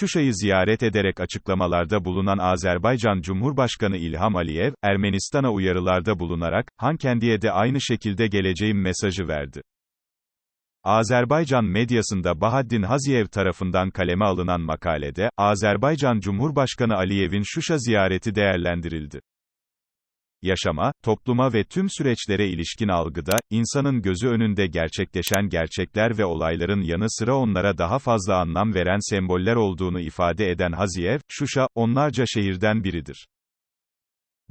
Şuşa'yı ziyaret ederek açıklamalarda bulunan Azerbaycan Cumhurbaşkanı İlham Aliyev, Ermenistan'a uyarılarda bulunarak, Hankendi'ye de aynı şekilde geleceğim mesajı verdi. Azerbaycan medyasında Bahaddin Haziyev tarafından kaleme alınan makalede, Azerbaycan Cumhurbaşkanı Aliyev'in Şuşa ziyareti değerlendirildi. Yaşama, topluma ve tüm süreçlere ilişkin algıda, insanın gözü önünde gerçekleşen gerçekler ve olayların yanı sıra onlara daha fazla anlam veren semboller olduğunu ifade eden Haziyev, Şuşa, onlarca şehirden biridir.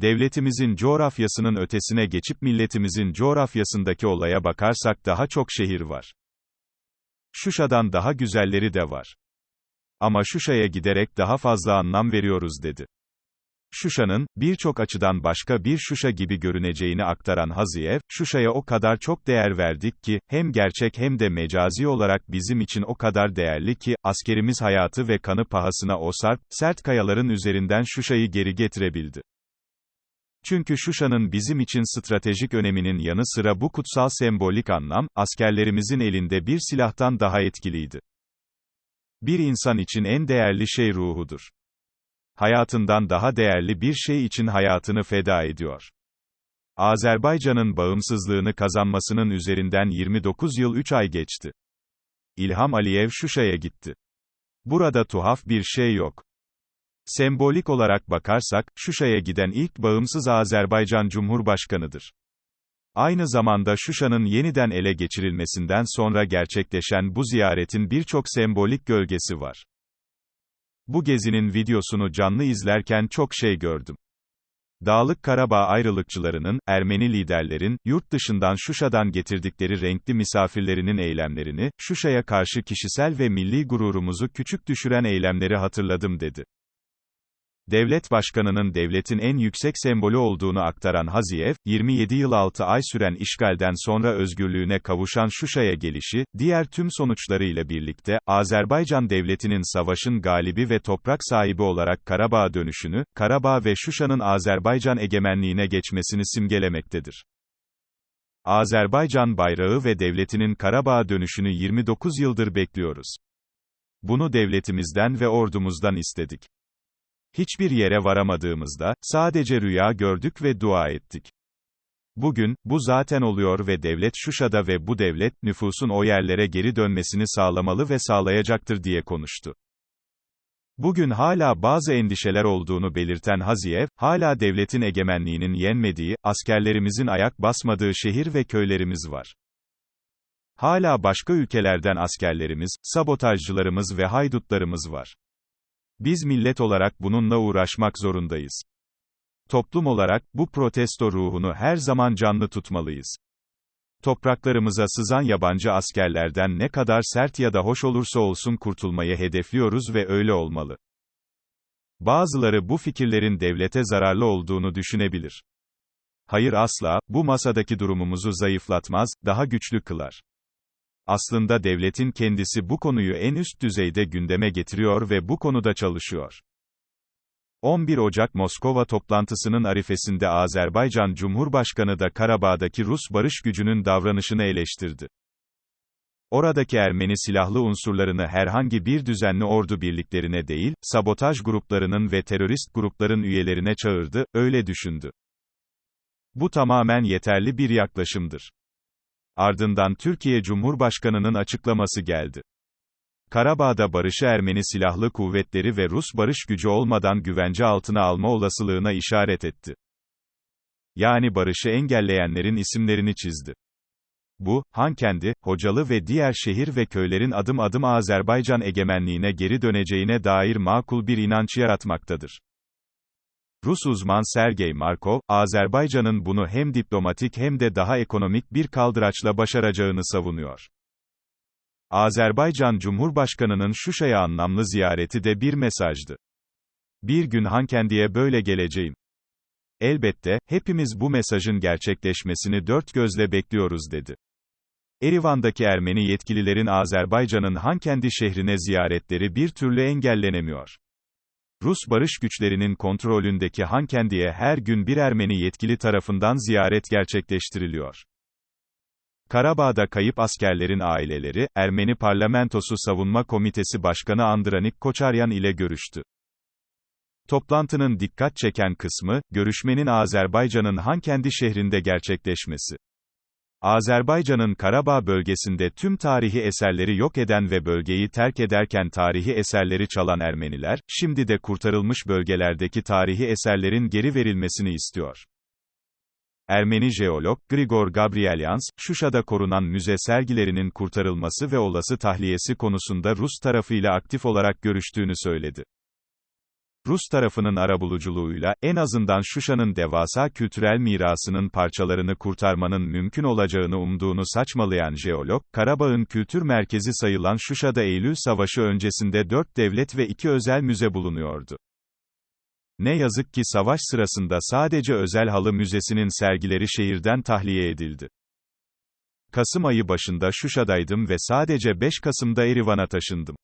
Devletimizin coğrafyasının ötesine geçip milletimizin coğrafyasındaki olaya bakarsak daha çok şehir var. Şuşa'dan daha güzelleri de var. Ama Şuşa'ya giderek daha fazla anlam veriyoruz dedi. Şuşa'nın, birçok açıdan başka bir Şuşa gibi görüneceğini aktaran Haziyev, Şuşa'ya o kadar çok değer verdik ki, hem gerçek hem de mecazi olarak bizim için o kadar değerli ki, askerimiz hayatı ve kanı pahasına o sarp, sert kayaların üzerinden Şuşa'yı geri getirebildi. Çünkü Şuşa'nın bizim için stratejik öneminin yanı sıra bu kutsal sembolik anlam, askerlerimizin elinde bir silahtan daha etkiliydi. Bir insan için en değerli şey ruhudur. Hayatından daha değerli bir şey için hayatını feda ediyor. Azerbaycan'ın bağımsızlığını kazanmasının üzerinden 29 yıl 3 ay geçti. İlham Aliyev Şuşa'ya gitti. Burada tuhaf bir şey yok. Sembolik olarak bakarsak, Şuşa'ya giden ilk bağımsız Azerbaycan Cumhurbaşkanıdır. Aynı zamanda Şuşa'nın yeniden ele geçirilmesinden sonra gerçekleşen bu ziyaretin birçok sembolik gölgesi var. Bu gezinin videosunu canlı izlerken çok şey gördüm. Dağlık Karabağ ayrılıkçılarının, Ermeni liderlerin, yurt dışından Şuşa'dan getirdikleri renkli misafirlerinin eylemlerini, Şuşa'ya karşı kişisel ve milli gururumuzu küçük düşüren eylemleri hatırladım dedi devlet başkanının devletin en yüksek sembolü olduğunu aktaran Haziyev, 27 yıl 6 ay süren işgalden sonra özgürlüğüne kavuşan Şuşa'ya gelişi, diğer tüm sonuçlarıyla birlikte, Azerbaycan devletinin savaşın galibi ve toprak sahibi olarak Karabağ dönüşünü, Karabağ ve Şuşa'nın Azerbaycan egemenliğine geçmesini simgelemektedir. Azerbaycan bayrağı ve devletinin Karabağ dönüşünü 29 yıldır bekliyoruz. Bunu devletimizden ve ordumuzdan istedik. Hiçbir yere varamadığımızda, sadece rüya gördük ve dua ettik. Bugün, bu zaten oluyor ve devlet Şuşa'da ve bu devlet, nüfusun o yerlere geri dönmesini sağlamalı ve sağlayacaktır diye konuştu. Bugün hala bazı endişeler olduğunu belirten Haziyev, hala devletin egemenliğinin yenmediği, askerlerimizin ayak basmadığı şehir ve köylerimiz var. Hala başka ülkelerden askerlerimiz, sabotajcılarımız ve haydutlarımız var. Biz millet olarak bununla uğraşmak zorundayız. Toplum olarak, bu protesto ruhunu her zaman canlı tutmalıyız. Topraklarımıza sızan yabancı askerlerden ne kadar sert ya da hoş olursa olsun kurtulmayı hedefliyoruz ve öyle olmalı. Bazıları bu fikirlerin devlete zararlı olduğunu düşünebilir. Hayır asla, bu masadaki durumumuzu zayıflatmaz, daha güçlü kılar. Aslında devletin kendisi bu konuyu en üst düzeyde gündeme getiriyor ve bu konuda çalışıyor. 11 Ocak Moskova toplantısının arifesinde Azerbaycan Cumhurbaşkanı da Karabağ'daki Rus barış gücünün davranışını eleştirdi. Oradaki Ermeni silahlı unsurlarını herhangi bir düzenli ordu birliklerine değil, sabotaj gruplarının ve terörist grupların üyelerine çağırdı, öyle düşündü. Bu tamamen yeterli bir yaklaşımdır. Ardından Türkiye Cumhurbaşkanı'nın açıklaması geldi. Karabağ'da barışı Ermeni silahlı kuvvetleri ve Rus barış gücü olmadan güvence altına alma olasılığına işaret etti. Yani barışı engelleyenlerin isimlerini çizdi. Bu, Hankendi, Hocalı ve diğer şehir ve köylerin adım adım Azerbaycan egemenliğine geri döneceğine dair makul bir inanç yaratmaktadır. Rus uzman Sergey Markov, Azerbaycan'ın bunu hem diplomatik hem de daha ekonomik bir kaldıraçla başaracağını savunuyor. Azerbaycan Cumhurbaşkanı'nın Şuşa'ya anlamlı ziyareti de bir mesajdı. Bir gün Hankendi'ye böyle geleceğim. Elbette, hepimiz bu mesajın gerçekleşmesini dört gözle bekliyoruz dedi. Erivan'daki Ermeni yetkililerin Azerbaycan'ın Hankendi şehrine ziyaretleri bir türlü engellenemiyor. Rus barış güçlerinin kontrolündeki Hankendi'ye her gün bir Ermeni yetkili tarafından ziyaret gerçekleştiriliyor. Karabağ'da kayıp askerlerin aileleri, Ermeni Parlamentosu Savunma Komitesi Başkanı Andranik Koçaryan ile görüştü. Toplantının dikkat çeken kısmı, görüşmenin Azerbaycan'ın Hankendi şehrinde gerçekleşmesi. Azerbaycan'ın Karabağ bölgesinde tüm tarihi eserleri yok eden ve bölgeyi terk ederken tarihi eserleri çalan Ermeniler, şimdi de kurtarılmış bölgelerdeki tarihi eserlerin geri verilmesini istiyor. Ermeni jeolog, Grigor Gabrielyans, Şuşa'da korunan müze sergilerinin kurtarılması ve olası tahliyesi konusunda Rus tarafıyla aktif olarak görüştüğünü söyledi. Rus tarafının arabuluculuğuyla, en azından Şuşa'nın devasa kültürel mirasının parçalarını kurtarmanın mümkün olacağını umduğunu saçmalayan jeolog, Karabağ'ın kültür merkezi sayılan Şuşa'da Eylül Savaşı öncesinde dört devlet ve iki özel müze bulunuyordu. Ne yazık ki savaş sırasında sadece Özel Halı Müzesi'nin sergileri şehirden tahliye edildi. Kasım ayı başında Şuşa'daydım ve sadece 5 Kasım'da Erivan'a taşındım.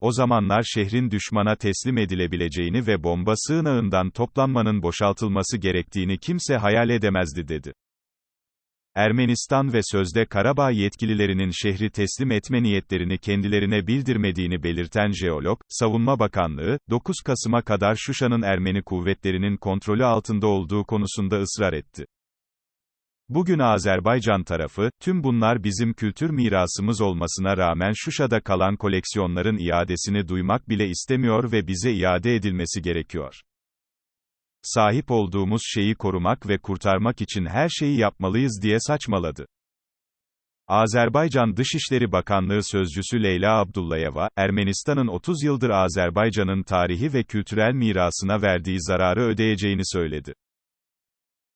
O zamanlar şehrin düşmana teslim edilebileceğini ve bomba sığınağından toplanmanın boşaltılması gerektiğini kimse hayal edemezdi dedi. Ermenistan ve sözde Karabağ yetkililerinin şehri teslim etme niyetlerini kendilerine bildirmediğini belirten jeolog, Savunma Bakanlığı, 9 Kasım'a kadar Şuşa'nın Ermeni kuvvetlerinin kontrolü altında olduğu konusunda ısrar etti. Bugün Azerbaycan tarafı, tüm bunlar bizim kültür mirasımız olmasına rağmen Şuşa'da kalan koleksiyonların iadesini duymak bile istemiyor ve bize iade edilmesi gerekiyor. Sahip olduğumuz şeyi korumak ve kurtarmak için her şeyi yapmalıyız diye saçmaladı. Azerbaycan Dışişleri Bakanlığı Sözcüsü Leyla Abdullayeva, Ermenistan'ın 30 yıldır Azerbaycan'ın tarihi ve kültürel mirasına verdiği zararı ödeyeceğini söyledi.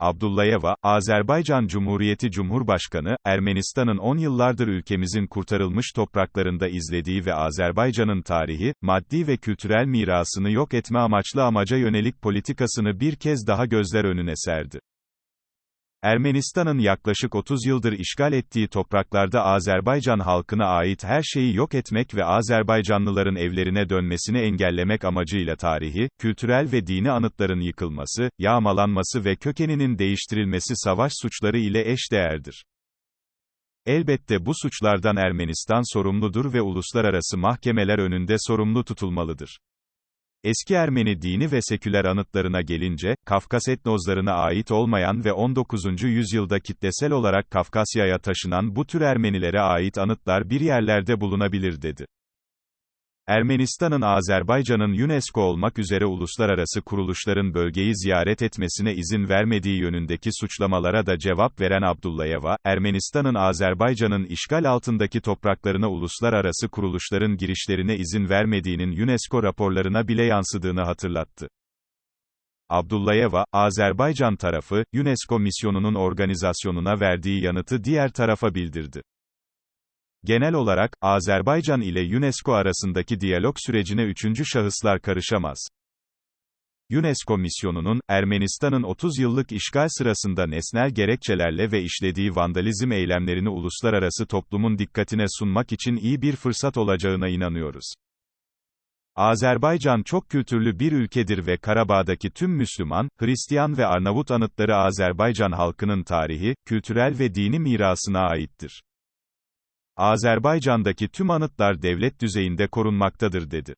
Abdullayeva, Azerbaycan Cumhuriyeti Cumhurbaşkanı, Ermenistan'ın 10 yıllardır ülkemizin kurtarılmış topraklarında izlediği ve Azerbaycan'ın tarihi, maddi ve kültürel mirasını yok etme amaçlı amaca yönelik politikasını bir kez daha gözler önüne serdi. Ermenistan'ın yaklaşık 30 yıldır işgal ettiği topraklarda Azerbaycan halkına ait her şeyi yok etmek ve Azerbaycanlıların evlerine dönmesini engellemek amacıyla tarihi, kültürel ve dini anıtların yıkılması, yağmalanması ve kökeninin değiştirilmesi savaş suçları ile eşdeğerdir. Elbette bu suçlardan Ermenistan sorumludur ve uluslararası mahkemeler önünde sorumlu tutulmalıdır. Eski Ermeni dini ve seküler anıtlarına gelince, Kafkas etnozlarına ait olmayan ve 19. yüzyılda kitlesel olarak Kafkasya'ya taşınan bu tür Ermenilere ait anıtlar bir yerlerde bulunabilir dedi. Ermenistan'ın Azerbaycan'ın UNESCO olmak üzere uluslararası kuruluşların bölgeyi ziyaret etmesine izin vermediği yönündeki suçlamalara da cevap veren Abdullayeva, Ermenistan'ın Azerbaycan'ın işgal altındaki topraklarına uluslararası kuruluşların girişlerine izin vermediğinin UNESCO raporlarına bile yansıdığını hatırlattı. Abdullayeva, Azerbaycan tarafı, UNESCO misyonunun organizasyonuna verdiği yanıtı diğer tarafa bildirdi. Genel olarak, Azerbaycan ile UNESCO arasındaki diyalog sürecine üçüncü şahıslar karışamaz. UNESCO misyonunun, Ermenistan'ın 30 yıllık işgal sırasında nesnel gerekçelerle ve işlediği vandalizm eylemlerini uluslararası toplumun dikkatine sunmak için iyi bir fırsat olacağına inanıyoruz. Azerbaycan çok kültürlü bir ülkedir ve Karabağ'daki tüm Müslüman, Hristiyan ve Arnavut anıtları Azerbaycan halkının tarihi, kültürel ve dini mirasına aittir. Azerbaycan'daki tüm anıtlar devlet düzeyinde korunmaktadır dedi.